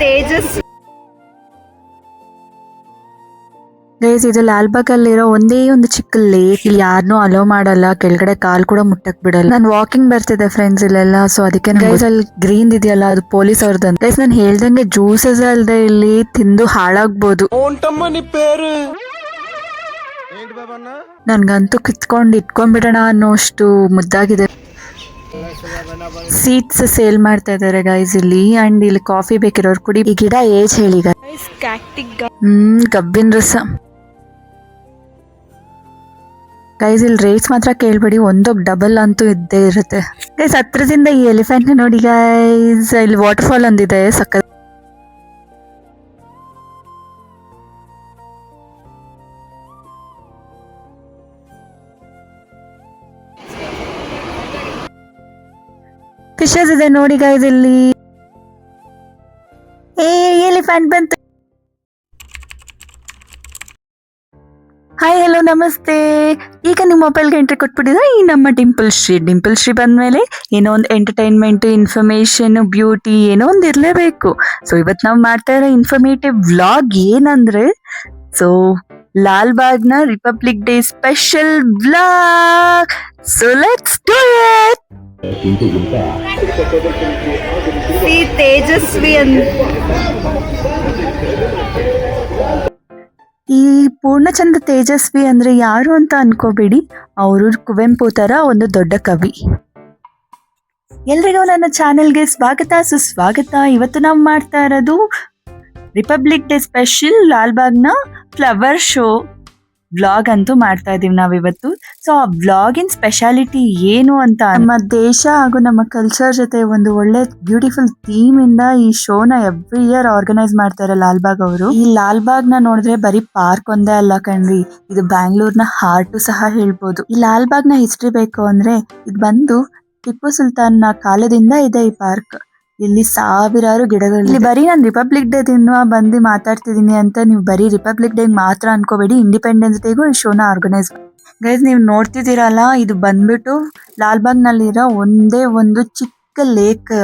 Tejas. Guys ಇದು ಲಾಲ್ಬಾಗ್ ಅಲ್ಲಿರೋ ಒಂದೇ ಒಂದು ಚಿಕ್ಕ ಲೇಕ್ ಇಲ್ಲಿ ಯಾರನ್ನೂ ಅಲೋ ಮಾಡಲ್ಲ. ಕೆಳಗಡೆ ಕಾಲ್ ಕೂಡ ಮುಟ್ಟಕ್ ಬಿಡಲ್ಲ. ನಾನು ವಾಕಿಂಗ್ ಬರ್ತಿದ್ದೆ ಫ್ರೆಂಡ್ಸ್ ಇಲ್ಲೆಲ್ಲ ಸೊ ಅದಕ್ಕೆ ಗೈಸ್ ಅಲ್ಲಿ ಗ್ರೀನ್ ಇದೆಯಲ್ಲ ಅದು ಪೊಲೀಸ್ ಅವ್ರದ್ದು ಗೈಸ್ ನಾನು ಹೇಳ್ದಂಗೆ ಜ್ಯೂಸಸ್ ಅಲ್ಲದೆ ಇಲ್ಲಿ ತಿಂದು ಹಾಳಾಗ್ಬೋದು. ನನ್ಗಂತೂ ಕಿತ್ಕೊಂಡು ಇಟ್ಕೊಂಡ್ಬಿಡೋಣ ಅನ್ನೋಷ್ಟು ಮುದ್ದಾಗಿದೆ. ಸೀಟ್ಸ್ ಸೇಲ್ ಮಾಡ್ತಾ ಇದಾರೆ ಗೈಸ್ ಇಲ್ಲಿ. ಅಂಡ್ ಇಲ್ಲಿ ಕಾಫಿ ಬೇಕಿರೋರು ಕುಡಿ. ಈ ಗಿಡ ಏಜ್ ಹೇಳಿ ಹ್ಮ್ ಕಬ್ಬಿನ ರಸ. ಗೈಸ್ ಇಲ್ಲಿ ರೇಟ್ಸ್ ಮಾತ್ರ ಕೇಳ್ಬೇಡಿ. ಒಂದೊಬ್ಬ ಡಬಲ್ ಅಂತೂ ಇದ್ದೇ ಇರುತ್ತೆ. ಗೈಸ್ ಹತ್ರದಿಂದ ಈ ಎಲಿಫೆಂಟ್ ನೋಡಿ ಗೈಸ್ ಇಲ್ಲಿ ವಾಟರ್ ಫಾಲ್ ಒಂದಿದೆ ಸಕ್ಕ ಫಿಶಸ್ ಇದೆ ನೋಡಿ ಗೈಸ್ ಇಲ್ಲಿ. ಏ ಎಲಿಫೆಂಟ್ ಬಂತು. ಹಾಯ್ ಹಲೋ ನಮಸ್ತೆ. ಈಗ ನಿಮ್ಮ ಮೊಬೈಲ್ಗೆ ಎಂಟ್ರಿ ಕೊಟ್ಬಿಟ್ಟಿದ್ರೆ ಈ ನಮ್ಮ ಡಿಂಪಲ್ ಶ್ರೀ. ಡಿಂಪಲ್ ಶ್ರೀ ಬಂದ್ಮೇಲೆ ಏನೋ ಒಂದು ಎಂಟರ್ಟೈನ್ಮೆಂಟ್ ಇನ್ಫಾರ್ಮೇಶನ್ ಬ್ಯೂಟಿ ಏನೋ ಒಂದು ಇರಲೇಬೇಕು. ಸೊ ಇವತ್ತು ನಾವು ಮಾಡ್ತಾ ಇರೋ ಇನ್ಫಾರ್ಮೇಟಿವ್ ವ್ಲಾಗ್ ಏನಂದ್ರೆ so ಲಾಲ್ಬಾಗ್ನ Republic Day special vlog so let's do it Tejaswi ಅಂತ. ಈ ಪೂರ್ಣಚಂದ್ರ ತೇಜಸ್ವಿ ಅಂದ್ರೆ ಯಾರು ಅಂತ ಅನ್ಕೋಬೇಡಿ. ಅವರು ಕುವೆಂಪು ತರ ಒಂದು ದೊಡ್ಡ ಕವಿ. ಎಲ್ರಿಗೂ ನನ್ನ ಚಾನೆಲ್ಗೆ ಸ್ವಾಗತ, ಸುಸ್ವಾಗತ. ಇವತ್ತು ನಾವು ಮಾಡ್ತಾ ಇರೋದು ರಿಪಬ್ಲಿಕ್ ಡೇ ಸ್ಪೆಷಲ್ ಲಾಲ್ಬಾಗ್ನ ಫ್ಲವರ್ ಶೋ. ವ್ಲಾಗ್ ಅಂತೂ ಮಾಡ್ತಾ ಇದೀವಿ ನಾವಿವತ್ತು. ಸೊ ಆ ಬ್ಲಾಗಿನ್ ಸ್ಪೆಷಾಲಿಟಿ ಏನು ಅಂತ ನಮ್ಮ ದೇಶ ಹಾಗೂ ನಮ್ಮ ಕಲ್ಚರ್ ಜೊತೆ ಒಂದು ಒಳ್ಳೆ ಬ್ಯೂಟಿಫುಲ್ ಥೀಮ್ ಇಂದ ಈ ಶೋನ ಎವ್ರಿ ಇಯರ್ ಆರ್ಗನೈಸ್ ಮಾಡ್ತಾರೆ ಲಾಲ್ಬಾಗ್ ಅವರು. ಈ ಲಾಲ್ಬಾಗ್ನ ನೋಡಿದ್ರೆ ಬರೀ ಪಾರ್ಕ್ ಒಂದೇ ಅಲ್ಲ ಕಣ್ರಿ, ಇದು ಬ್ಯಾಂಗ್ಳೂರ್ನ ಹಾರ್ಟ್ ಸಹ ಹೇಳ್ಬೋದು. ಈ ಲಾಲ್ಬಾಗ್ನ ಹಿಸ್ಟ್ರಿ ಬೇಕು ಅಂದ್ರೆ ಇದು ಬಂದು ಟಿಪ್ಪು ಸುಲ್ತಾನ್ನ ಕಾಲದಿಂದ ಇದೆ ಈ ಪಾರ್ಕ್ ಇಲ್ಲಿ ಸಾವಿರಾರು ಗಿಡಗಳು ಇಲ್ಲಿ ಬರೀ ನಾನು ರಿಪಬ್ಲಿಕ್ ಡೇ ದಿನ ಬಂದು ಮಾತಾಡ್ತಿದೀನಿ ಅಂತ ನೀವು ಬರೀ ರಿಪಬ್ಲಿಕ್ ಡೇ ಮಾತ್ರ ಅನ್ಕೋಬೇಡಿ. ಇಂಡಿಪೆಂಡೆನ್ಸ್ ಡೇಗೂ ಈ ಶೋನ ಆರ್ಗನೈಸ್ ಗೈಸ್ ನೀವು ನೋಡ್ತಿದ್ದೀರಲ್ಲ, ಇದು ಬಂದ್ಬಿಟ್ಟು ಲಾಲ್ಬಾಗ್ನಲ್ಲಿರೋ ಒಂದೇ ಒಂದು ಚಿಕ್ಕ ಲೇಕ್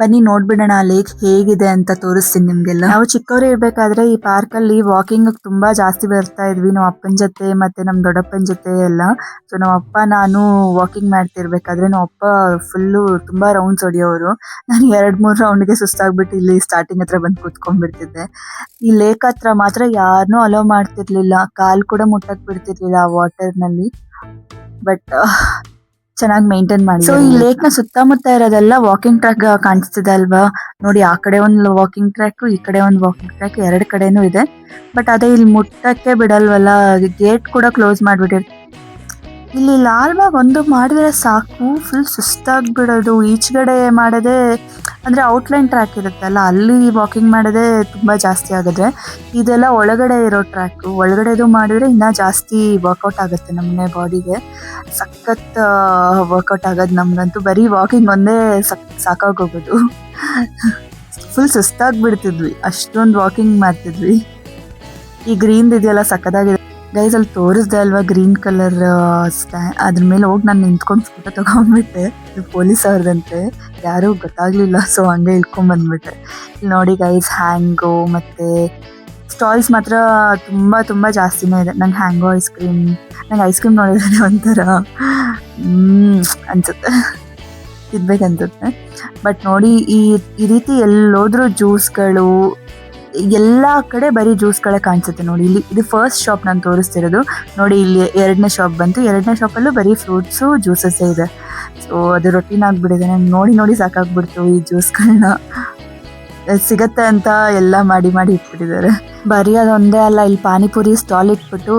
ಬನ್ನಿ ನೋಡ್ಬಿಡೋಣ ಲೇಕ್ ಹೇಗಿದೆ ಅಂತ ತೋರಿಸ್ತೀನಿ ನಿಮ್ಗೆಲ್ಲ. ನಾವು ಚಿಕ್ಕವರು ಇರ್ಬೇಕಾದ್ರೆ ಈ ಪಾರ್ಕ್ ಅಲ್ಲಿ ವಾಕಿಂಗ್ ತುಂಬಾ ಜಾಸ್ತಿ ಬರ್ತಾ ಇದ್ವಿ. ನಮ್ಮ ಅಪ್ಪನ ಜೊತೆ ಮತ್ತೆ ನಮ್ ದೊಡ್ಡಪ್ಪನ ಜೊತೆ ಎಲ್ಲ. ಸೊ ನಮ್ಮ ಅಪ್ಪ ನಾನು ವಾಕಿಂಗ್ ಮಾಡ್ತಿರ್ಬೇಕಾದ್ರೆ ನಮ್ಮ ಅಪ್ಪ ಫುಲ್ಲು ತುಂಬಾ ರೌಂಡ್ಸ್ ಹೊಡಿಯೋರು. ನಾನು ಎರಡ್, ಮೂರ್ ರೌಂಡ್ಗೆ ಸುಸ್ತಾಗ್ಬಿಟ್ಟು ಇಲ್ಲಿ ಸ್ಟಾರ್ಟಿಂಗ್ ಹತ್ರ ಬಂದು ಕೂತ್ಕೊಂಡ್ಬಿಡ್ತಿದ್ದೆ. ಈ ಲೇಕ್ ಹತ್ರ ಮಾತ್ರ ಯಾರನ್ನೂ ಅಲೋ ಮಾಡ್ತಿರ್ಲಿಲ್ಲ. ಕಾಲ್ ಕೂಡ ಮುಟ್ಟಕ್ ಬಿಡ್ತಿರ್ಲಿಲ್ಲ ಆ ವಾಟರ್ನಲ್ಲಿ. ಬಟ್ ಚೆನ್ನಾಗಿ ಮೇಂಟೈನ್ ಮಾಡಿ ಸೊ ಈ ಲೇಕ್ನ ಸುತ್ತಮುತ್ತ ಇರೋದೆಲ್ಲ ವಾಕಿಂಗ್ ಟ್ರ್ಯಾಕ್ ಕಾಣಿಸ್ತಿದೆ ಅಲ್ವಾ? ನೋಡಿ ಆ ಕಡೆ ಒಂದು ವಾಕಿಂಗ್ ಟ್ರ್ಯಾಕ್ ಈ ಕಡೆ ಒಂದು ವಾಕಿಂಗ್ ಟ್ರ್ಯಾಕ್ ಎರಡು ಕಡೆನೂ ಇದೆ. ಬಟ್ ಅದೇ ಇಲ್ಲಿ ಮುಟ್ಟಕ್ಕೆ ಬಿಡಲ್ವಲ್ಲ ಗೇಟ್ ಕೂಡ ಕ್ಲೋಸ್ ಮಾಡ್ಬಿಟ್ಟಿರ್ ಇಲ್ಲಿ ಲಾಲ್ಬಾಗ್ ಒಂದು ಮಾಡಿದ್ರೆ ಸಾಕು ಫುಲ್ ಸುಸ್ತಾಗ್ಬಿಡೋದು. ಈಚೆಗಡೆ ಮಾಡೋದೇ ಅಂದ್ರೆ ಔಟ್ಲೈನ್ ಟ್ರ್ಯಾಕ್ ಇರುತ್ತಲ್ಲ, ಅಲ್ಲಿ ವಾಕಿಂಗ್ ಮಾಡೋದೇ ತುಂಬಾ ಜಾಸ್ತಿ ಆಗುತ್ತೆ. ಇದೆಲ್ಲ ಒಳಗಡೆ ಇರೋ ಟ್ರ್ಯಾಕ್ ಒಳಗಡೆದು ಮಾಡಿದ್ರೆ ಇನ್ನ ಜಾಸ್ತಿ ವರ್ಕೌಟ್ ಆಗುತ್ತೆ ನಮ್ಮನೆ ಬಾಡಿಗೆ ಸಖತ್ ವರ್ಕೌಟ್ ಆಗೋದು ನಮಗಂತೂ ಬರೀ ವಾಕಿಂಗ್ ಒಂದೇ ಸಕ್, ಸಾಕಾಗೋಗೋದು. ಫುಲ್ ಸುಸ್ತಾಗ್ಬಿಡ್ತಿದ್ವಿ. ಅಷ್ಟೊಂದು ವಾಕಿಂಗ್ ಮಾಡ್ತಿದ್ವಿ. ಈ ಗ್ರೀನ್ ಇದೆಯಲ್ಲ ಸಕ್ಕದಾಗಿದೆ ಗೈಸ್ ಅಲ್ಲಿ ತೋರಿಸ್ದೆ ಅಲ್ವಾ ಗ್ರೀನ್ ಕಲರ್ ಅದ್ರ ಮೇಲೆ ಹೋಗಿ ನಾನು ನಿಂತ್ಕೊಂಡು ಫೋಟೋ ತಗೊಂಡ್ಬಿಟ್ಟೆ. ಇದು ಪೊಲೀಸ್ ಅವ್ರದಂತೆ. ಯಾರೂ ಗೊತ್ತಾಗ್ಲಿಲ್ಲ ಸೊ ಹಂಗೆ ಇಳ್ಕೊಂಡ್ ಬಂದ್ಬಿಟ್ಟೆ. ಇಲ್ಲಿ ನೋಡಿ ಗೈಸ್ ಹ್ಯಾಂಗೋ ಮತ್ತೆ ಸ್ಟಾಲ್ಸ್ ಮಾತ್ರ ತುಂಬಾ ತುಂಬಾ ಜಾಸ್ತಿನೇ ಇದೆ. ನಂಗೆ ಹ್ಯಾಂಗೋ ಐಸ್ ಕ್ರೀಮ್ ನಂಗೆ ಐಸ್ ಕ್ರೀಮ್ ನೋಡಿದ್ರೆ ಒಂಥರ ಅನ್ಸುತ್ತೆ. ತಿನ್ಬೇಕನ್ಸುತ್ತೆ. ಬಟ್ ನೋಡಿ ಈ ಈ ರೀತಿ ಎಲ್ಲೋದ್ರೂ ಜ್ಯೂಸ್ಗಳು ಎಲ್ಲಾ ಕಡೆ ಬರೀ ಜ್ಯೂಸ್ಗಳೇ ಕಾಣಿಸುತ್ತೆ ನೋಡಿ. ಇಲ್ಲಿ ಇದು ಫಸ್ಟ್ ಶಾಪ್ ನಾನು ತೋರಿಸ್ತಿರೋದು. ನೋಡಿ, ಇಲ್ಲಿ ಎರಡನೇ ಶಾಪ್ ಬಂತು. ಎರಡನೇ ಶಾಪಲ್ಲೂ ಬರೀ ಫ್ರೂಟ್ಸು ಜ್ಯೂಸಸ್ಸೇ ಇದೆ. ಸೊ ಅದು ರೊಟೀನ್ ಆಗಿಬಿಟ್ಟಿದೆ. ನಾನು ನೋಡಿ ನೋಡಿ ಸಾಕಾಗ್ಬಿಡ್ತು ಈ ಜ್ಯೂಸ್ಗಳನ್ನ ಸಿಗತ್ತೆ ಅಂತ ಎಲ್ಲ ಮಾಡಿ ಮಾಡಿ ಇಟ್ಬಿಟ್ಟಿದ್ದಾರೆ. ಬರೀ ಅದೊಂದೇ ಅಲ್ಲ, ಇಲ್ಲಿ ಪಾನಿಪುರಿ ಸ್ಟಾಲ್ ಇಟ್ಬಿಟ್ಟು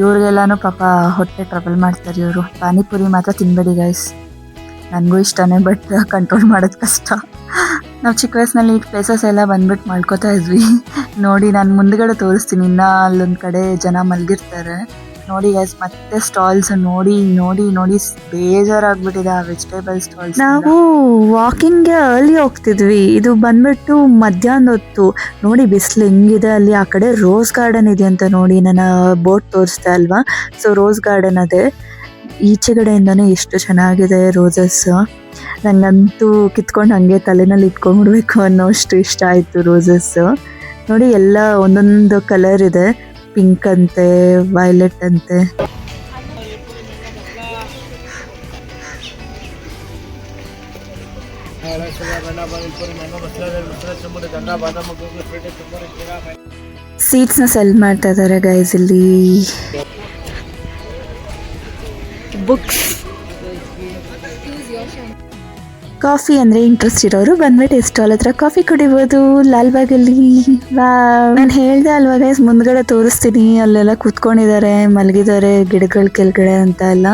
ಇವ್ರಿಗೆಲ್ಲಾನು ಪಾಪ ಹೊಟ್ಟೆ ಟ್ರಬಲ್ ಮಾಡ್ತಾರೆ ಇವರು. ಪಾನಿಪುರಿ ಮಾತ್ರ ತಿನ್ಬೇಡಿ ಗೈಸ್ ನನಗೂ ಇಷ್ಟನೇ ಬಟ್ ಕಂಟ್ರೋಲ್ ಮಾಡೋದು ಕಷ್ಟ. ನಾವು ಚಿಕ್ಕ ವಯಸ್ಸಿನಲ್ಲಿ ಈ ಪ್ಲೇಸಸ್ ಎಲ್ಲ ಬಂದ್ಬಿಟ್ಟು ಮಾಡ್ಕೋತಾ ಇದ್ವಿ. ನೋಡಿ, ನಾನು ಮುಂದ್ಗಡೆ ತೋರಿಸ್ತೀನಿ. ಇನ್ನ ಅಲ್ಲೊಂದು ಕಡೆ ಜನ ಮಲಗಿರ್ತಾರೆ. ನೋಡಿ ಗೈಸ್ ಮತ್ತೆ ಸ್ಟಾಲ್ಸ್ ನೋಡಿ ನೋಡಿ ನೋಡಿ ಬೇಜಾರಾಗ್ಬಿಟ್ಟಿದೆ ಆ ವೆಜಿಟೇಬಲ್ ಸ್ಟಾಲ್ಸ್ ನಾವು ವಾಕಿಂಗ್ ಅರ್ಲಿ ಹೋಗ್ತಿದ್ವಿ. ಇದು ಬಂದ್ಬಿಟ್ಟು ಮಧ್ಯಾಹ್ನ ಹೊತ್ತು. ನೋಡಿ, ಬಿಸಿಲು ಹೆಂಗಿದೆ ಅಲ್ಲಿ. ಆ ಕಡೆ ರೋಸ್ ಗಾರ್ಡನ್ ಇದೆ ಅಂತ ನೋಡಿ. ನನ್ನ ಬೋಟ್ ತೋರಿಸ್ದೆ ಅಲ್ವಾ? ಸೊ ರೋಸ್ ಗಾರ್ಡನ್ ಅದೇ. ಈಚೆಗಡೆಯಿಂದನೇ ಎಷ್ಟು ಚೆನ್ನಾಗಿದೆ ರೋಸಸ್ ನಂಗಂತೂ ಕಿತ್ಕೊಂಡು ಹಂಗೆ ತಲೆನಲ್ಲಿ ಇಟ್ಕೊಂಡ್ಬಿಡ್ಬೇಕು ಅನ್ನೋಷ್ಟು ಇಷ್ಟ ಆಯಿತು ರೋಸಸ್ ನೋಡಿ ಎಲ್ಲ ಒಂದೊಂದು ಕಲರ್ ಇದೆ. ಪಿಂಕ್ ಅಂತೆ ವೈಲೆಟ್ ಅಂತೆ. ಸೀಟ್ಸ್ನ ಸೆಲ್ ಮಾಡ್ತಾ ಇದ್ದಾರೆ ಗೈಸ್ ಇಲ್ಲಿ. ಬುಕ್ಸ್ ಕಾಫಿ ಅಂದರೆ ಇಂಟ್ರೆಸ್ಟ್ ಇರೋರು ಬಂದ್ಬಿಟ್ಟು ಸ್ಟಾಲ್ ಹತ್ರ ಕಾಫಿ ಕುಡಿಬೋದು, ಲಾಲ್ಬಾಗಲ್ಲಿ. ನಾನು ಹೇಳ್ದೆ ಅಲ್ವಾ ಗೈಸ್ ಮುಂದ್ಗಡೆ ತೋರಿಸ್ತೀನಿ. ಅಲ್ಲೆಲ್ಲ ಕೂತ್ಕೊಂಡಿದ್ದಾರೆ, ಮಲಗಿದ್ದಾರೆ, ಗಿಡಗಳ ಕೆಳಗಡೆ ಅಂತ ಎಲ್ಲ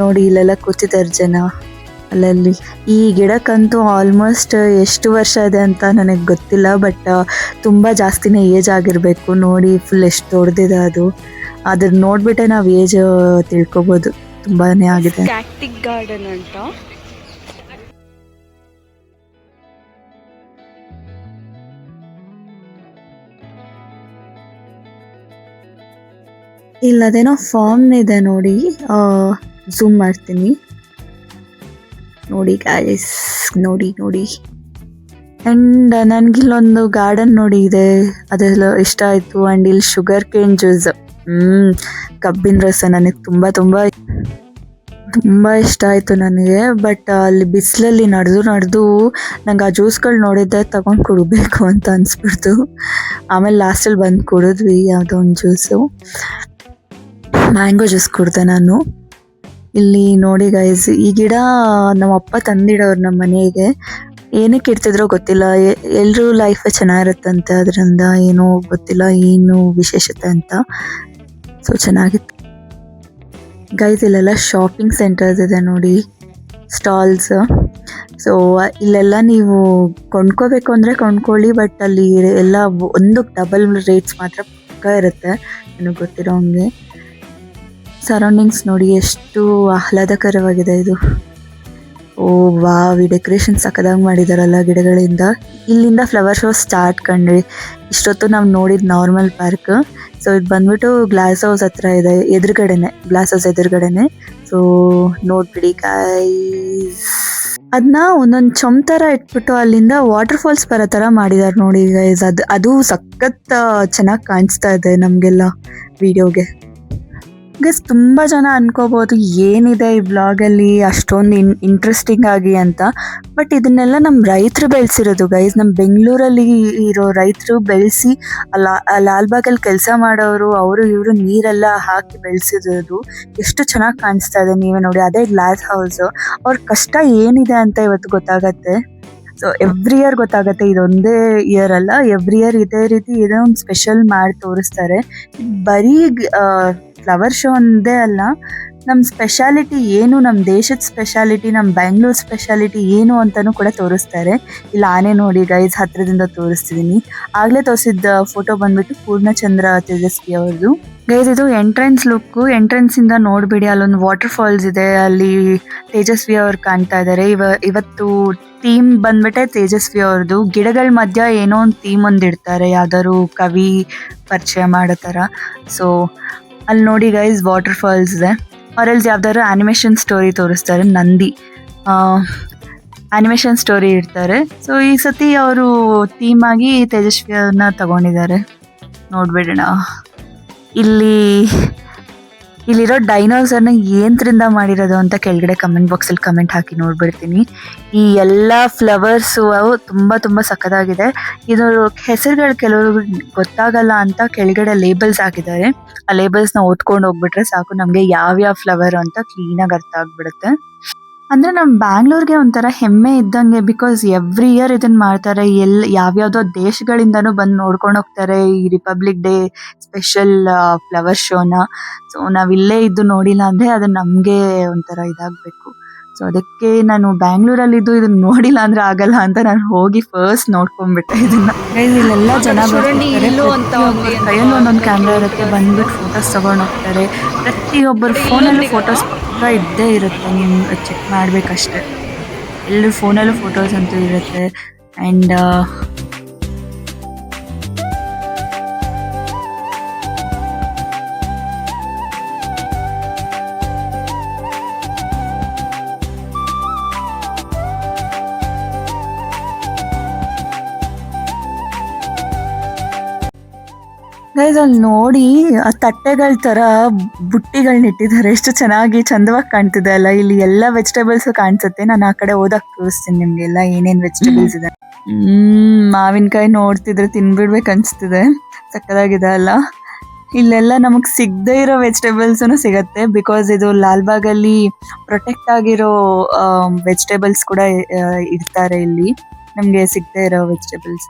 ನೋಡಿ ಇಲ್ಲೆಲ್ಲ ಕೂತಿದ್ದಾರೆ ಜನ ಅಲ್ಲಲ್ಲಿ. ಈ ಗಿಡಕ್ಕಂತೂ ಆಲ್ಮೋಸ್ಟ್ ಎಷ್ಟು ವರ್ಷ ಇದೆ ಅಂತ ನನಗೆ ಗೊತ್ತಿಲ್ಲ ಬಟ್ ತುಂಬ ಜಾಸ್ತಿನೇ ಏಜ್ ಆಗಿರಬೇಕು. ನೋಡಿ ಫುಲ್ ಎಷ್ಟು ದೊಡ್ಡದಿದೆ ಅದು. ಅದನ್ನ ನೋಡ್ಬಿಟ್ಟೆ ನಾವು ಏಜ್ ತಿಳ್ಕೊಬೋದು. ತುಂಬಾನೇ ಆಗಿದೆ. ಕ್ಯಾಕ್ಟಿಕ್ ಗಾರ್ಡನ್ ಅಂತ. ಇಲ್ಲ ಅದೇನೋ ಫಾರ್ಮ್ ಇದೆ ನೋಡಿ. ಝೂಮ್ ಮಾಡ್ತೀನಿ. ನೋಡಿ ಗಾಯ್ಸ್ ನೋಡಿ ನೋಡಿ. ಆ್ಯಂಡ್ ನನಗಿಲ್ಲೊಂದು ಗಾರ್ಡನ್ ನೋಡಿ ಇದೆ. ಅದೆಲ್ಲ ಇಷ್ಟ ಆಯಿತು. ಆ್ಯಂಡ್ ಇಲ್ಲಿ ಶುಗರ್ ಕೇನ್ ಜ್ಯೂಸ್ ಹ್ಮ್ ಕಬ್ಬಿನ ರಸ ನನಗೆ ತುಂಬ ತುಂಬ ತುಂಬ ಇಷ್ಟ ಆಯಿತು ನನಗೆ ಬಟ್ ಅಲ್ಲಿ ಬಿಸಿಲಲ್ಲಿ ನಡೆದು ನಡೆದು ನಂಗೆ ಆ ಜ್ಯೂಸ್ಗಳು ನೋಡಿದ್ದೆ ತಗೊಂಡು ಕುಡಬೇಕು ಅಂತ ಅನಿಸ್ಬಿಡ್ತು. ಆಮೇಲೆ ಲಾಸ್ಟಲ್ಲಿ ಬಂದು ಕುಡಿದ್ವಿ ಯಾವುದೋ ಒಂದು ಜ್ಯೂಸು. ಮ್ಯಾಂಗೋ ಜ್ಯೂಸ್ ಕುಡಿದೆ ನಾನು. ಇಲ್ಲಿ ನೋಡಿ ಗೈಸ್ ಈ ಗಿಡ ನಮ್ಮ ಅಪ್ಪ ತಂದಿಡೋರು ನಮ್ಮ ಮನೆಗೆ. ಏನಕ್ಕೆ ಇಡ್ತಿದ್ರೋ ಗೊತ್ತಿಲ್ಲ. ಎಲ್ಲರೂ ಲೈಫ್ ಚೆನ್ನಾಗಿರುತ್ತಂತೆ, ಅದರಿಂದ ಏನೋ ಗೊತ್ತಿಲ್ಲ, ಏನು ವಿಶೇಷತೆ ಅಂತ. ಸೊ ಚೆನ್ನಾಗಿತ್ತು. ಗೈಸ್ ಇಲ್ಲೆಲ್ಲ ಶಾಪಿಂಗ್ ಸೆಂಟರ್ಸ್ ಇದೆ ನೋಡಿ ಸ್ಟಾಲ್ಸ್ ಸೊ ಇಲ್ಲೆಲ್ಲ ನೀವು ಕೊಂಡ್ಕೋಬೇಕು ಅಂದರೆ ಕೊಂಡ್ಕೊಳ್ಳಿ ಬಟ್ ಅಲ್ಲಿ ಎಲ್ಲ ಒಂದು ಡಬಲ್ ರೇಟ್ಸ್ ಮಾತ್ರ ಪಕ್ಕ ಇರುತ್ತೆ, ನನಗೆ ಗೊತ್ತಿರೋ ಹಂಗೆ. ಸರೌಂಡಿಂಗ್ಸ್ ನೋಡಿ ಎಷ್ಟು ಆಹ್ಲಾದಕರವಾಗಿದೆ ಇದು. ಓ, ವಾವ್ ಡೆಕೋರೇಷನ್ ಸಕ್ಕದಾಗಿ ಮಾಡಿದಾರಲ್ಲ ಗಿಡಗಳಿಂದ. ಇಲ್ಲಿಂದ ಫ್ಲವರ್ ಶೋ ಸ್ಟಾರ್ಟ್ ಕಂಡ್ರಿ ಇಷ್ಟೊತ್ತು ನಾವು ನೋಡಿದ ನಾರ್ಮಲ್ ಪಾರ್ಕ್ ಸೊ ಇದು ಬಂದ್ಬಿಟ್ಟು ಗ್ಲಾಸ್ ಹೌಸ್ ಹತ್ರ ಇದೆ, ಎದುರುಗಡೆನೆ ಗ್ಲಾಸ್ ಹೌಸ್ ಎದುರುಗಡೆನೆ. ಸೊ ನೋಡ್ಬಿಡಿ ಗಾಯ್ಸ್ ಅದನ್ನ ಒಂದೊಂದು ಚೊಂಬ್ ಥರ ಇಟ್ಬಿಟ್ಟು ಅಲ್ಲಿಂದ ವಾಟರ್ ಫಾಲ್ಸ್ ಬರೋ ಥರ ಮಾಡಿದಾರೆ ನೋಡಿ ಗೈಸ್ ಅದು ಅದು ಸಖತ್ ಚೆನ್ನಾಗಿ ಕಾಣಿಸ್ತಾ ಇದೆ ನಮಗೆಲ್ಲ ವಿಡಿಯೋಗೆ ಗಸ್ ತುಂಬ ಜನ ಅನ್ಕೋಬೋದು ಏನಿದೆ ಈ ಬ್ಲಾಗಲ್ಲಿ ಅಷ್ಟೊಂದು ಇನ್ ಇಂಟ್ರೆಸ್ಟಿಂಗ್ ಆಗಿ ಅಂತ. ಬಟ್ ಇದನ್ನೆಲ್ಲ ನಮ್ಮ ರೈತರು ಬೆಳೆಸಿರೋದು ಗೈಸ್ ನಮ್ಮ ಬೆಂಗಳೂರಲ್ಲಿ ಇರೋ ರೈತರು ಬೆಳೆಸಿ ಲಾಲ್ಬಾಗ್ ಲಾಲ್ಬಾಗಲ್ಲಿ ಕೆಲಸ ಮಾಡೋರು, ಅವರು ಇವರು ನೀರೆಲ್ಲ ಹಾಕಿ ಬೆಳೆಸಿರೋದು ಎಷ್ಟು ಚೆನ್ನಾಗಿ ಕಾಣಿಸ್ತಾ ಇದೆ ನೀವೇ ನೋಡಿ. ಅದೇ ಗ್ಲಾಸ್ ಹೌಸ್ ಅವ್ರ ಕಷ್ಟ ಏನಿದೆ ಅಂತ ಇವತ್ತು ಗೊತ್ತಾಗತ್ತೆ. ಸೊ ಎವ್ರಿ ಇಯರ್ ಗೊತ್ತಾಗತ್ತೆ, ಇದೊಂದೇ ಇಯರ್ ಅಲ್ಲ ಎವ್ರಿ ಇಯರ್ ಇದೇ ರೀತಿ ಏನೋ ಒಂದು ಸ್ಪೆಷಲ್ ಮಾಡಿ ತೋರಿಸ್ತಾರೆ. ಬರೀ ಫ್ಲವರ್ ಶೋ ಒಂದೇ ಅಲ್ಲ ನಮ್ಮ ಸ್ಪೆಷಾಲಿಟಿ ಏನು ನಮ್ಮ ದೇಶದ ಸ್ಪೆಷಾಲಿಟಿ ನಮ್ಮ ಬೆಂಗಳೂರು ಸ್ಪೆಷಾಲಿಟಿ ಏನು ಅಂತಾನೂ ಕೂಡ ತೋರಿಸ್ತಾರೆ. ಇಲ್ಲ, ಆನೆ ನೋಡಿ ಗೈಸ್ ಹತ್ರದಿಂದ ತೋರಿಸ್ತಿದ್ದೀನಿ ಆಗ್ಲೇ ತೋರಿಸಿದ್ದ ಫೋಟೋ ಬಂದ್ಬಿಟ್ಟು ಪೂರ್ಣಚಂದ್ರ ತೇಜಸ್ವಿ ಅವ್ರದ್ದು ಗೈಸ್ ಇದು ಎಂಟ್ರೆನ್ಸ್ ಲುಕ್ ಎಂಟ್ರೆನ್ಸ್ ಇಂದ ನೋಡ್ಬಿಡಿ, ಅಲ್ಲೊಂದು ವಾಟರ್ ಫಾಲ್ಸ್ ಇದೆ, ಅಲ್ಲಿ ತೇಜಸ್ವಿ ಅವ್ರು ಕಾಣ್ತಾ ಇದ್ದಾರೆ ಇವ, ಇವತ್ತು ಥೀಮ್ ಬಂದ್ಬಿಟ್ಟೆ ತೇಜಸ್ವಿ ಅವ್ರದ್ದು ಗಿಡಗಳ ಮಧ್ಯ ಏನೋ ಒಂದು ಥೀಮ್ ಒಂದು ಇಡ್ತಾರೆ, ಯಾವ್ದಾದ್ರು ಕವಿ ಪರಿಚಯ ಮಾಡೋ ಥರ. ಸೊ ಅಲ್ಲಿ ನೋಡಿ ಗೈಸ್ ವಾಟರ್ ಫಾಲ್ಸ್ ಇದೆ. ಅವರಲ್ಲಿ ಯಾವ್ದಾದ್ರು ಆ್ಯನಿಮೇಷನ್ ಸ್ಟೋರಿ ತೋರಿಸ್ತಾರೆ, ನಂದಿ. ಆ್ಯನಿಮೇಷನ್ ಸ್ಟೋರಿ ಇರ್ತಾರೆ ಸೊ ಈ ಸತಿ ಅವರು ಥೀಮ್ ಆಗಿ ತೇಜಸ್ವಿ ಅವ್ರನ್ನ ತಗೊಂಡಿದ್ದಾರೆ. ನೋಡ್ಬಿಡೋಣ. ಇಲ್ಲಿ ಇಲ್ಲಿರೋ ಡೈನೋಸರ್ನ ಏನ್ರಿಂದ ಮಾಡಿರೋದು ಅಂತ ಕೆಳಗಡೆ ಕಮೆಂಟ್ ಬಾಕ್ಸಲ್ಲಿ ಕಮೆಂಟ್ ಹಾಕಿ ನೋಡ್ಬಿಡ್ತೀನಿ. ಈ ಎಲ್ಲ ಫ್ಲವರ್ಸ್ ಅವು ತುಂಬಾ ತುಂಬಾ ಸಖತ್ತಾಗಿದೆ. ಇದು ಹೆಸರುಗಳು ಕೆಲವರು ಗೊತ್ತಾಗಲ್ಲ ಅಂತ ಕೆಳಗಡೆ ಲೇಬಲ್ಸ್ ಹಾಕಿದ್ದಾರೆ. ಆ ಲೇಬಲ್ಸ್ನ ಓದ್ಕೊಂಡು ಹೋಗ್ಬಿಟ್ರೆ ಸಾಕು, ನಮಗೆ ಯಾವ್ಯಾವ ಫ್ಲವರ್ ಅಂತ ಕ್ಲೀನ್ ಆಗಿ ಅರ್ಥ ಆಗ್ಬಿಡುತ್ತೆ. ಅಂದ್ರೆ ನಮ್ ಬ್ಯಾಂಗ್ಳೂರ್ಗೆ ಒಂಥರ ಹೆಮ್ಮೆ ಇದ್ದಂಗೆ ಬಿಕಾಸ್ ಎವ್ರಿ ಇಯರ್ ಇದನ್ನ ಮಾಡ್ತಾರೆ. ಎಲ್, ಯಾವ್ಯಾವ್ದೋ ದೇಶಗಳಿಂದನು ಬಂದು ನೋಡ್ಕೊಂಡು ಹೋಗ್ತಾರೆ. ಈ ರಿಪಬ್ಲಿಕ್ ಡೇ ಸ್ಪೆಷಲ್ ಫ್ಲವರ್ ಶೋನ ಸೊ ನಾವ್ ಇಲ್ಲೇ ಇದ್ದು ನೋಡಿಲ್ಲ ಅಂದ್ರೆ ಅದು ನಮ್ಗೆ ಒಂಥರ ಇದಾಗ್ಬೇಕು. ಸೊ ಅದಕ್ಕೆ ನಾನು ಬ್ಯಾಂಗ್ಳೂರಲ್ಲಿ ಇದ್ದು ಇದನ್ನ ನೋಡಿಲ್ಲ ಅಂದ್ರೆ ಆಗಲ್ಲ ಅಂತ ನಾನು ಹೋಗಿ ಫಸ್ಟ್ ನೋಡ್ಕೊಂಡ್ಬಿಟ್ಟೆ ಇದನ್ನ. ಇಲ್ಲೆಲ್ಲ ಜನ ಕೈಯಲ್ಲಿ ಒಂದೊಂದು ಕ್ಯಾಮ್ರಾ ಇರುತ್ತೆ ಬಂದ್ಬಿಟ್ಟು ಫೋಟೋಸ್ ತಗೊಂಡು ಹೋಗ್ತಾರೆ. ಪ್ರತಿಯೊಬ್ಬರು ಫೋನಲ್ಲೂ ಫೋಟೋಸ್ ಪಕ್ಕ ಇದ್ದೇ ಇರುತ್ತೆ ನೀವು ಚೆಕ್ ಮಾಡ್ಬೇಕಷ್ಟೇ. ಎಲ್ಲೂ ಫೋನಲ್ಲೂ ಫೋಟೋಸ್ ಅಂತೂ ಇರುತ್ತೆ. ಆ್ಯಂಡ್ ಗೈಸ್ ಅಲ್ಲಿ ನೋಡಿ ಆ ತಟ್ಟೆಗಳ ತರ ಬುಟ್ಟಿಗಳನ್ನ ಇಟ್ಟಿದ್ದಾರೆ. ಎಷ್ಟು ಚೆನ್ನಾಗಿ ಚಂದವಾಗಿ ಕಾಣ್ತಿದೆ ಅಲ್ಲ. ಇಲ್ಲಿ ಎಲ್ಲ ವೆಜಿಟೇಬಲ್ಸ್ ಕಾಣಿಸುತ್ತೆ. ನಾನು ಆ ಕಡೆ ಓದಕ್ ತೋರಿಸ್ತೀನಿ ನಿಮ್ಗೆಲ್ಲ ಏನೇನ್ ವೆಜಿಟೇಬಲ್ಸ್ ಇದೆ ಹ್ಮ್. ಮಾವಿನಕಾಯಿ ನೋಡ್ತಿದ್ರೆ ತಿನ್ಬಿಡ್ಬೇಕು ಅನ್ಸ್ತಿದೆ. ಸಕ್ಕದಾಗಿದೆ ಅಲ್ಲ. ಇಲ್ಲೆಲ್ಲ ನಮಗೆ ಸಿಗದೆ ಇರೋ ವೆಜಿಟೇಬಲ್ಸ್ ಸಿಗತ್ತೆ. ಬಿಕಾಸ್ ಇದು ಲಾಲ್ಬಾಗ್ ಅಲ್ಲಿ ಪ್ರೊಟೆಕ್ಟ್ ಆಗಿರೋ ವೆಜಿಟೇಬಲ್ಸ್ ಕೂಡ ಇರ್ತಾರೆ ಇಡ್ತಾರೆ ಇಲ್ಲಿ. ನಮಗೆ ಸಿಗದೆ ಇರೋ ವೆಜಿಟೇಬಲ್ಸ್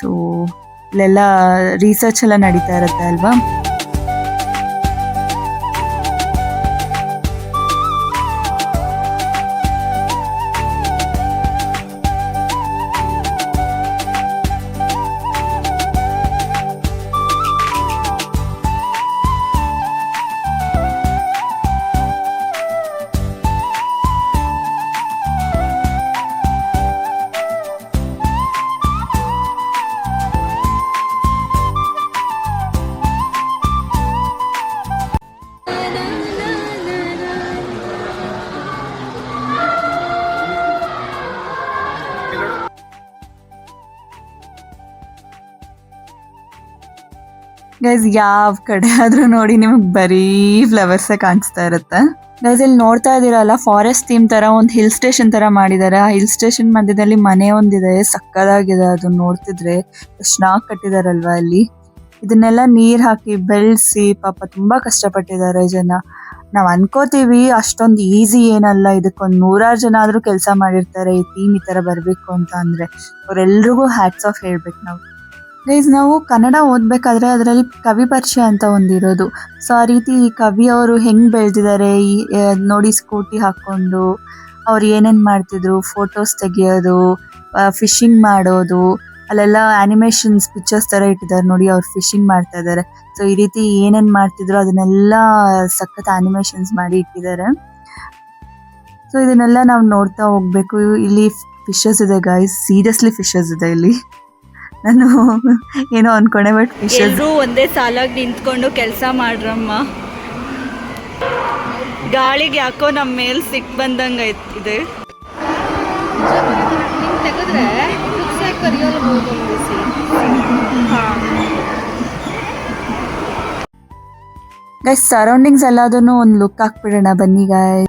ಸೊ ಇಲ್ಲೆಲ್ಲ ರಿಸರ್ಚ್ ಎಲ್ಲ ನಡೀತಾ ಇರುತ್ತೆ ಅಲ್ವಾ? ಗೈಸ್ ಯಾವ ಕಡೆ ಆದ್ರೂ ನೋಡಿ ನಿಮಗೆ ಬರೀ ಫ್ಲವರ್ಸ್ ಕಾಣಿಸ್ತಾ ಇರುತ್ತೆ. ಗೈಸ್ ಇಲ್ಲಿ ನೋಡ್ತಾ ಇದೀರಲ್ಲ ಫಾರೆಸ್ಟ್ ಥೀಮ್ ತರ ಒಂದು ಹಿಲ್ ಸ್ಟೇಷನ್ ತರ ಮಾಡಿದ್ದಾರೆ ಆ ಹಿಲ್ ಸ್ಟೇಷನ್ ಮಧ್ಯದಲ್ಲಿ ಮನೆ ಒಂದಿದೆ, ಸಕ್ಕದಾಗಿದೆ ಅದನ್ನ ನೋಡ್ತಿದ್ರೆ. ಚೆನ್ನಾಗಿ ಕಟ್ಟಿದಾರಲ್ವಾ ಅಲ್ಲಿ. ಇದನ್ನೆಲ್ಲ ನೀರ್ ಹಾಕಿ ಬೆಳೆಸಿ, ಪಾಪ ತುಂಬಾ ಕಷ್ಟಪಟ್ಟಿದ್ದಾರೆ ಜನ. ನಾವ್ ಅನ್ಕೋತೀವಿ, ಅಷ್ಟೊಂದು ಈಸಿ ಏನಲ್ಲ. ಇದಕ್ಕೊಂದು ನೂರಾರು ಜನ ಆದ್ರೂ ಕೆಲಸ ಮಾಡಿರ್ತಾರೆ, ಈ ಥೀಮ್ ಈ ತರ ಬರ್ಬೇಕು ಅಂತ ಅಂದ್ರೆ. ಅವ್ರೆಲ್ರಿಗೂ ಹ್ಯಾಟ್ಸ್ ಆಫ್ ಹೇಳ್ಬೇಕು ನಾವು. ಗೈಸ್ ನಾವು ಕನ್ನಡ ಓದಬೇಕಾದ್ರೆ ಅದರಲ್ಲಿ ಕವಿ ಪರಿಚಯ ಅಂತ ಒಂದಿರೋದು ಸೊ ಆ ರೀತಿ ಈ ಕವಿ ಅವರು ಹೆಂಗ್ ಬೆಳೆದಿದ್ದಾರೆ ಈ ನೋಡಿ ಸ್ಕೂಟಿ ಹಾಕೊಂಡು ಅವ್ರು ಏನೇನ್ ಮಾಡ್ತಿದ್ರು ಫೋಟೋಸ್ ತೆಗಿಯೋದು ಫಿಶಿಂಗ್ ಮಾಡೋದು, ಅಲ್ಲೆಲ್ಲ ಅನಿಮೇಷನ್ಸ್ ಪಿಕ್ಚರ್ಸ್ ತರ ಇಟ್ಟಿದ್ದಾರೆ ನೋಡಿ ಅವ್ರು ಫಿಶಿಂಗ್ ಮಾಡ್ತಾ ಇದ್ದಾರೆ ಸೊ ಈ ರೀತಿ ಏನೇನು ಮಾಡ್ತಿದ್ರು ಅದನ್ನೆಲ್ಲ ಸಖತ್ ಅನಿಮೇಷನ್ಸ್ ಮಾಡಿ ಇಟ್ಟಿದ್ದಾರೆ ಸೊ ಇದನ್ನೆಲ್ಲ ನಾವು ನೋಡ್ತಾ ಹೋಗ್ಬೇಕು. ಇಲ್ಲಿ ಫಿಶಸ್ ಇದೆ ಗಾಯ್ಸ್ ಸೀರಿಯಸ್ಲಿ ಫಿಶಸ್ ಇದೆ ಇಲ್ಲಿ. ನಾನು ಏನೋ ಅನ್ಕೊಂಡೆ ಬಟ್ ಎಲ್ಲರೂ ಎಲ್ರೂ ಒಂದೇ ಸಾಲಾಗಿ ನಿಂತ್ಕೊಂಡು ಕೆಲಸ ಮಾಡ್ರಮ್ಮ. ಗಾಳಿಗೆ ಯಾಕೋ ನಮ್ಮ ಮೇಲೆ ಸಿಕ್ ಬಂದಂಗ ಇದೆ. ಗೈಸ್ ಸರೌಂಡಿಂಗ್ಸ್ ಎಲ್ಲದನ್ನು ಒಂದು ಲುಕ್ ಹಾಕ್ಬಿಡೋಣ ಬನ್ನಿ ಗಾಯ್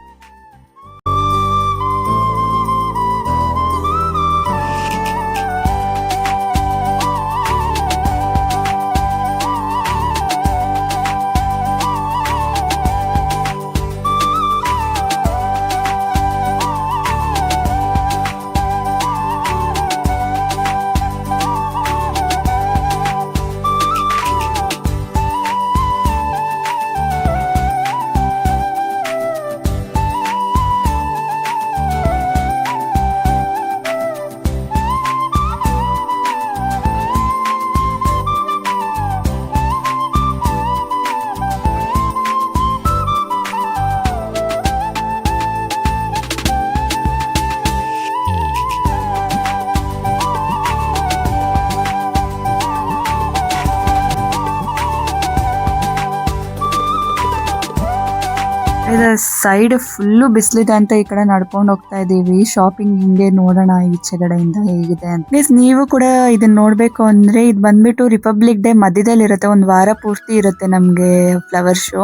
ಇದು. ಸೈಡ್ ಫುಲ್ಲು ಬಿಸಿಲಿದೆ ಅಂತ ಈ ಕಡೆ ನಡ್ಕೊಂಡು ಹೋಗ್ತಾ ಇದೀವಿ. ಶಾಪಿಂಗ್ ಹಿಂಗೆ ನೋಡೋಣ ಈಚೆಗಡೆಯಿಂದ ಹೇಗಿದೆ ಅಂತ. ಪ್ಲೀಸ್ ನೀವು ಕೂಡ ಇದನ್ನ ನೋಡ್ಬೇಕು ಅಂದ್ರೆ ಇದು ಬಂದ್ಬಿಟ್ಟು ರಿಪಬ್ಲಿಕ್ ಡೇ ಮಧ್ಯದಲ್ಲಿ ಇರುತ್ತೆ. ಒಂದು ವಾರ ಪೂರ್ತಿ ಇರುತ್ತೆ ನಮ್ಗೆ ಫ್ಲವರ್ ಶೋ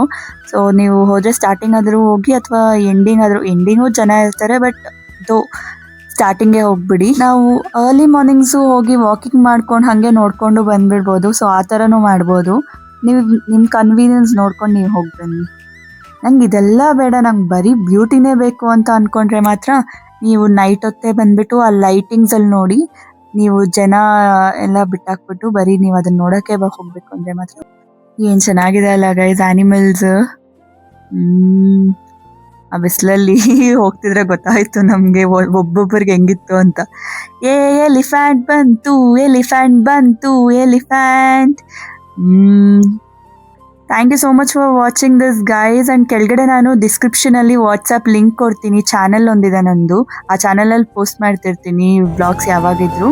ಸೊ ನೀವು ಹೋದ್ರೆ ಸ್ಟಾರ್ಟಿಂಗ್ ಆದ್ರೂ ಹೋಗಿ ಅಥವಾ ಎಂಡಿಂಗ್ ಆದ್ರೂ ಎಂಡಿಂಗು ಜನ ಇರ್ತಾರೆ ಬಟ್ ಸ್ಟಾರ್ಟಿಂಗ್ ಸ್ಟಾರ್ಟಿಂಗ್ಗೆ ಹೋಗ್ಬಿಡಿ. ನಾವು ಅರ್ಲಿ ಮಾರ್ನಿಂಗ್ಸು ಹೋಗಿ ವಾಕಿಂಗ್ ಮಾಡ್ಕೊಂಡು ಹಾಗೆ ನೋಡ್ಕೊಂಡು ಬಂದ್ಬಿಡ್ಬೋದು. ಸೊ ಆ ಥರನೂ ಮಾಡ್ಬೋದು. ನೀವು ನಿಮ್ಮ ಕನ್ವೀನಿಯನ್ಸ್ ನೋಡ್ಕೊಂಡು ನೀವು ಹೋಗಿ ಬನ್ನಿ. ನಂಗೆ ಇದೆಲ್ಲ ಬೇಡ, ನಂಗೆ ಬರೀ ಬ್ಯೂಟಿನೇ ಬೇಕು ಅಂತ ಅಂದ್ಕೊಂಡ್ರೆ ಮಾತ್ರ ನೀವು ನೈಟ್ ಹೊತ್ತೇ ಬಂದ್ಬಿಟ್ಟು ಆ ಲೈಟಿಂಗ್ಸ್ ಅಲ್ಲಿ ನೋಡಿ ನೀವು ಜನ ಎಲ್ಲ ಬಿಟ್ಟಾಕ್ಬಿಟ್ಟು ಬರೀ ನೀವು ಅದನ್ನ ನೋಡಕ್ಕೆ ಹೋಗ್ಬೇಕು ಅಂದ್ರೆ ಮಾತ್ರ. ಏನು ಚೆನ್ನಾಗಿದೆ ಅಲ್ಲ ಗೈಸ್ ಆನಿಮಲ್ಸ್ ಹ್ಮ್. ಆ ಬಿಸಿಲಲ್ಲಿ ಹೋಗ್ತಿದ್ರೆ ಗೊತ್ತಾಯ್ತು ನಮಗೆ ಒಬ್ಬೊಬ್ಬರಿಗೆ ಹೆಂಗಿತ್ತು ಅಂತ. ಏ ಎಲಿಫ್ಯಾಂಟ್ ಬಂತು ಎಲಿಫ್ಯಾಂಟ್ ಬಂತು elephant thank you so much for watching this guys and ಕೆಳಗಡೆ ನಾನು ಡಿಸ್ಕ್ರಿಪ್ಷನ್ ಅಲ್ಲಿ ವಾಟ್ಸ್ಆಪ್ ಲಿಂಕ್ ಕೊಡ್ತೀನಿ. ಚಾನೆಲ್ ಒಂದಿದೆ ನಂದು. ಆ ಚಾನೆಲ್ ಅಲ್ಲಿ ಪೋಸ್ಟ್ ಮಾಡ್ತಿರ್ತೀನಿ. ಬ್ಲಾಗ್ಸ್ ಯಾವಾಗಿದ್ರು